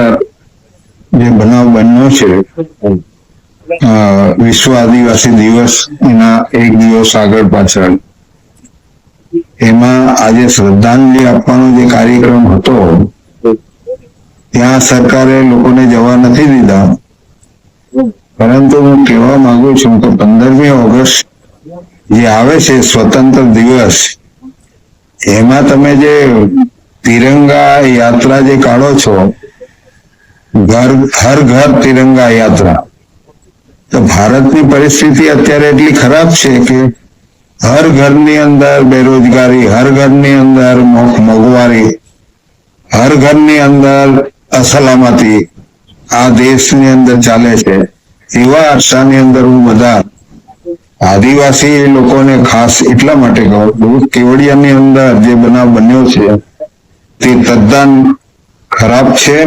અંદર જે બનાવ બન્યો છે વિશ્વ આદિવાસી દિવસ એના એક દિવસ આગળ પાછળ. એમાં આજે શ્રદ્ધાંજલિ આપવાનો જે કાર્યક્રમ હતો, ત્યાં સરકારે લોકોને જવા નથી દીધા. પરંતુ હું કહેવા માંગુ છું કે પંદરમી ઓગસ્ટ જે આવે છે, સ્વતંત્ર દિવસ, એમાં તમે જે તિરંગા યાત્રા જે કાઢો છો ઘર, હર ઘર તિરંગા યાત્રા. તો ભારતની પરિસ્થિતિ અત્યારે એટલી ખરાબ છે કે હર ઘરની અંદર બેરોજગારી, હર ઘરની અંદર મોંઘવારી, હર ઘરની અંદર અસલામતી આ દેશની અંદર ચાલે છે. એવા અરસાની અંદર હું બધા આદિવાસી લોકોને ખાસ એટલા માટે કહું છું કેવડિયાની અંદર જે બનાવ બન્યો છે તે તદ્દન ખરાબ છે.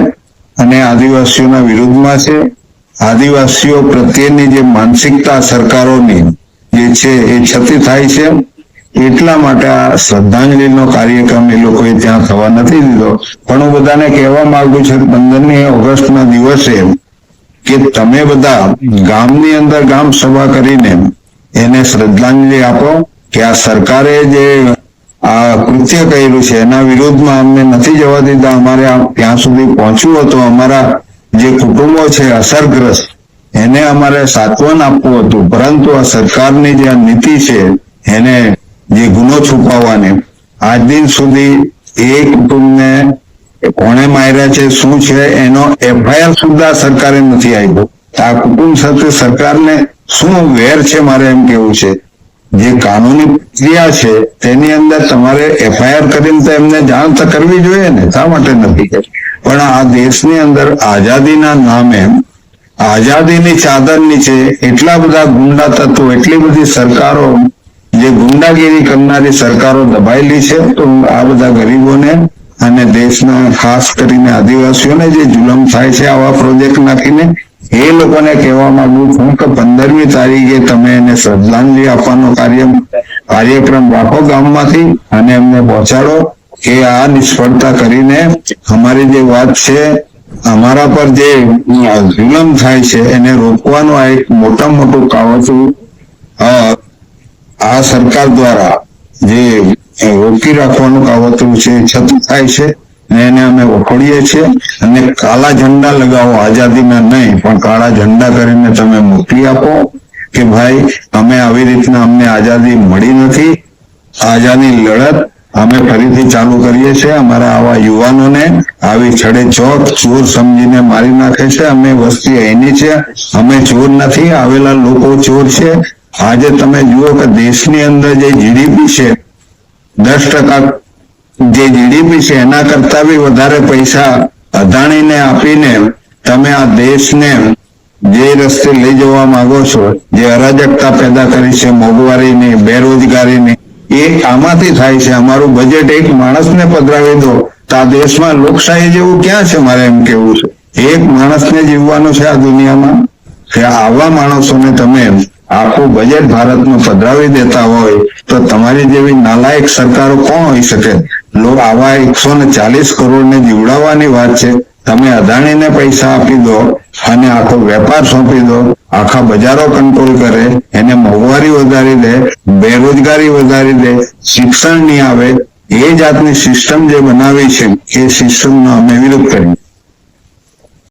અને આદિવાસીઓના વિરુદ્ધમાં છે. આદિવાસીઓ પ્રત્યેની જે માનસિકતા સરકારોની જે છે એ છતી થાય છે. એટલા માટે આ શ્રદ્ધાંજલિનો કાર્યક્રમ એ લોકોએ ત્યાં થવા નથી દીધો. પણ હું બધાને કહેવા માંગુ છું પંદરમી ઓગસ્ટના દિવસે કે તમે બધા ગામની અંદર ગામ સભા કરીને એને શ્રદ્ધાંજલિ આપો કે આ સરકારે જે આ કૃત્ય કર્યું છે. એના વિરોધમાં અમને નથી જવા દીધા. અમારે ત્યાં સુધી પહોંચવું હતું. અમારા જે કુટુંબો છે, અસરગ્રસ્ત, એને અમારે સાંત્વન આપવું હતું. પરંતુ આ સરકારની જે નીતિ છે, એને જે ગુનો છુપાવવાની, આજ દિન સુધી એ કુટુંબને કોણે માર્યા છે, શું છે, એનો એફઆઈઆર સુધા સરકારે નથી આપ્યો. આ કુટુંબ સાથે સરકારને શું વેર છે, મારે એમ કેવું છે. જે કાનૂની પ્રક્રિયા છે, તેની અંદર તમારે એફઆઈઆર કરીને તો એમને જાણ તો કરવી જોઈએ ને, શા માટે નથી પણ આ દેશની અંદર આઝાદીના નામે આઝાદીની ચાદર નીચે એટલા બધા ગુંડા તત્વો, એટલી બધી સરકારો, જે ગુંડાગીરી કરનારી સરકારો દબાયેલી છે, તો આ બધા ગરીબોને અને દેશના ખાસ કરીને આદિવાસીઓને જે જુલમ થાય છે આવા પ્રોજેક્ટ નાખીને એ લોકોને કહેવા માંગુ છું કે પંદરમી તારીખે તમે એને શ્રદ્ધાંજલિ આપવાનો કાર્ય, કાર્યક્રમ રાખો ગામમાંથી અને એમને પહોંચાડો કે આ નિષ્ફળતા કરીને અમારી જે વાત છે, અમારા પર જે જુલમ થાય છે એને રોકવાનું આ એક મોટા મોટું કાવતરું આ સરકાર દ્વારા જે રોકી રાખવાનું કાવતરું છે છતું થાય છે એને અમે વખોડીએ છીએ. અને કાળા ઝંડા લગાવો, આઝાદીના નહીં, પણ કાળા ઝંડા કરીને તમે મોકલી આપો કે ભાઈ, અમે આવી રીતના અમને આઝાદી મળી નથી. આઝાદી લડત અમે ફરીથી ચાલુ કરીએ છીએ. અમારા આવા યુવાનોને આવી છડે ચોક ચોર સમજીને મારી નાખે છે. અમે વસ્તી અહીંની છે. અમે ચોર નથી. આવેલા લોકો ચોર છે. આજે તમે જુઓ કે દેશની અંદર જે જીડીપી છે દસ ટકા જે જીડીપી છે, એના કરતા બી વધારે પૈસા અદાણીને આપીને તમે આ દેશને જે રસ્તે લઈ જવા માંગો છો, જે અરાજકતા પેદા કરી છે, મોંઘવારીની, બેરોજગારીની, એ આમાંથી થાય છે. અમારું બજેટ એક માણસને પધરાવી દો તો આ દેશમાં લોકશાહી જેવું ક્યાં છે મારે એમ કેવું છે? એક માણસને જીવવાનું છે આ દુનિયામાં? કે આવા માણસોને તમે આખું બજેટ ભારતનું પધરાવી દેતા હોય તો તમારી જેવી નાલાયક સરકારો કોણ હોઈ શકે? લો, આવા એકસો ને ચાલીસ કરોડ ને જીવડાવવાની વાત છે. તમે અદાણીને પૈસા આપી દો અને આખો વેપાર સોંપી દો. આખા બજારો કંટ્રોલ કરે. એને મોંઘવારી વધારી દે, બેરોજગારી વધારી દે, શિક્ષણ નહીં આવે. એ જાતની સિસ્ટમ જે બનાવી છે, એ સિસ્ટમનો અમે વિરોધ કરીએ.